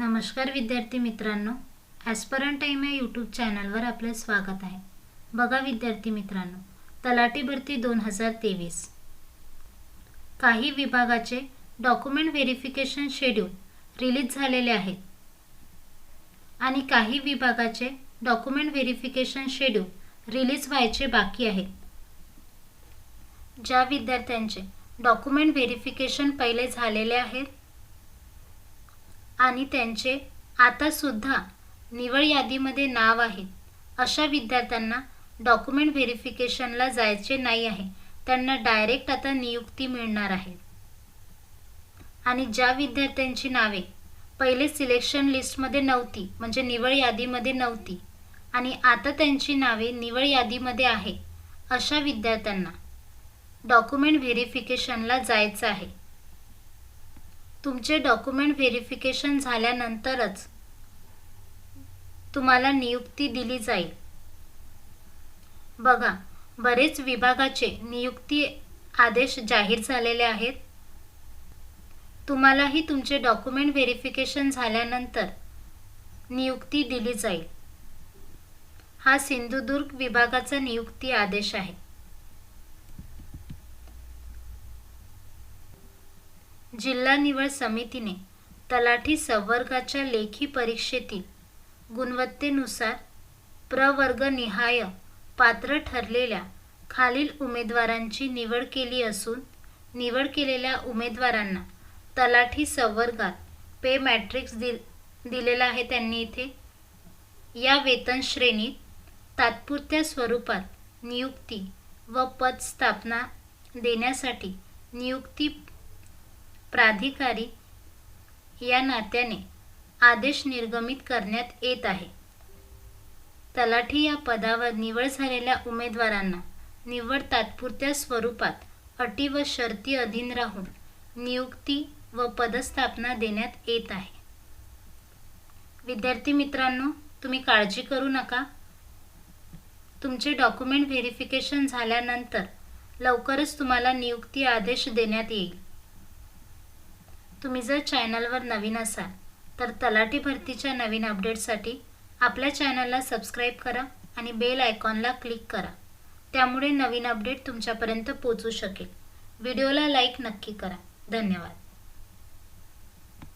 नमस्कार विद्यार्थी मित्रांनो ॲस्परन टाईम या यूट्यूब चॅनलवर आपलं स्वागत आहे. बघा विद्यार्थी मित्रांनो तलाठी भरती दोन हजार तेवीस. काही विभागाचे डॉक्युमेंट व्हेरिफिकेशन शेड्यूल रिलीज झालेले आहेत. आणि काही विभागाचे डॉक्युमेंट व्हेरिफिकेशन शेड्यूल रिलीज व्हायचे बाकी आहेत. ज्या विद्यार्थ्यांचे डॉक्युमेंट व्हेरिफिकेशन पहिले झालेले आहेत आणि त्यांचे आतासुद्धा निवड यादीमध्ये नाव आहे. अशा विद्यार्थ्यांना डॉक्युमेंट व्हेरिफिकेशनला जायचे नाही आहे. त्यांना डायरेक्ट आता नियुक्ती मिळणार आहे. आणि ज्या विद्यार्थ्यांची नावे पहिले सिलेक्शन लिस्टमध्ये नव्हती म्हणजे निवड यादीमध्ये नव्हती आणि आता त्यांची नावे निवड यादीमध्ये आहे अशा विद्यार्थ्यांना डॉक्युमेंट व्हेरिफिकेशनला जायचं आहे. तुमचे डॉक्युमेंट व्हेरिफिकेशन झाल्यानंतरच तुम्हाला नियुक्ती दिली जाईल. बघा बरेच विभागाचे नियुक्ती आदेश जाहीर झालेले आहेत. तुम्हालाही तुमचे डॉक्युमेंट व्हेरिफिकेशन झाल्यानंतर नियुक्ती दिली जाईल. हा सिंधुदुर्ग विभागाचा नियुक्ती आदेश आहे. जिल्हा निवड समितीने तलाठी संवर्गाच्या लेखी परीक्षेतील गुणवत्तेनुसार प्रवर्गनिहाय पात्र ठरलेल्या खालील उमेदवारांची निवड केली असून निवड केलेल्या उमेदवारांना तलाठी संवर्गात पे मॅट्रिक्स दिल दिलेला आहे त्यांनी इथे. या वेतन श्रेणीत तात्पुरत्या स्वरूपात नियुक्ती व पदस्थापना देण्यासाठी नियुक्ती प्राधिकारी या नात्याने आदेश निर्गमित करण्यात येत आहे. तलाठी या पदावर निवड झालेल्या उमेदवारांना निवड तात्पुरत्या स्वरूपात अटी व शर्ती अधीन राहून नियुक्ती व पदस्थापना देण्यात येत आहे. विद्यार्थी मित्रांनो तुम्ही काळजी करू नका. तुमचे डॉक्युमेंट व्हेरिफिकेशन झाल्यानंतर लवकरच तुम्हाला नियुक्ती आदेश देण्यात येईल. तुम्ही जर चॅनलवर नवीन असाल तर तलाठी भरतीच्या नवीन अपडेटसाठी आपल्या चॅनलला सबस्क्राईब करा आणि बेल आयकॉनला क्लिक करा. त्यामुळे नवीन अपडेट तुमच्यापर्यंत पोचू शकेल. व्हिडिओला लाईक नक्की करा. धन्यवाद.